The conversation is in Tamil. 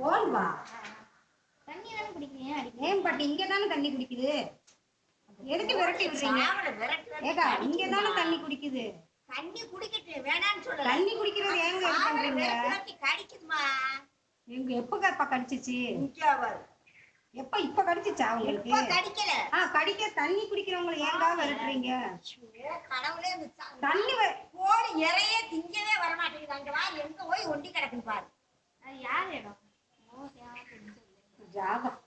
ஆமாம்பா தண்ணி தானே குடிக்கிறீங்க ஏன் பாட்டி இங்க தானே தண்ணி குடிக்குது? எதுக்கு விரட்டி விடுறீங்க? ஏக்கா இங்க. தானே தண்ணி குடிக்குது? தண்ணி குடிக்கட்டு வேணான்னு சொல்லல. தண்ணி குடிக்கிறது ஏங்க இது பண்றீங்க? கடிக்குதுமா? எங்க எப்ப கடிச்சிச்சு. எப்ப இப்ப கடிச்சிச்சா உங்களுக்கு? இப்ப கடிக்கல? ஆ கடிக்க தண்ணி குடிக்கிறவங்களை ஏங்கா விரட்டுறீங்க? கடவுளே தண்ணி வ- கோழி இறையே திங்கவே வர மாட்டேங்குது அங்க வா எங்க போய் ஒண்டி கிடக்குன்னு பாரு. யார் இடம்? Java.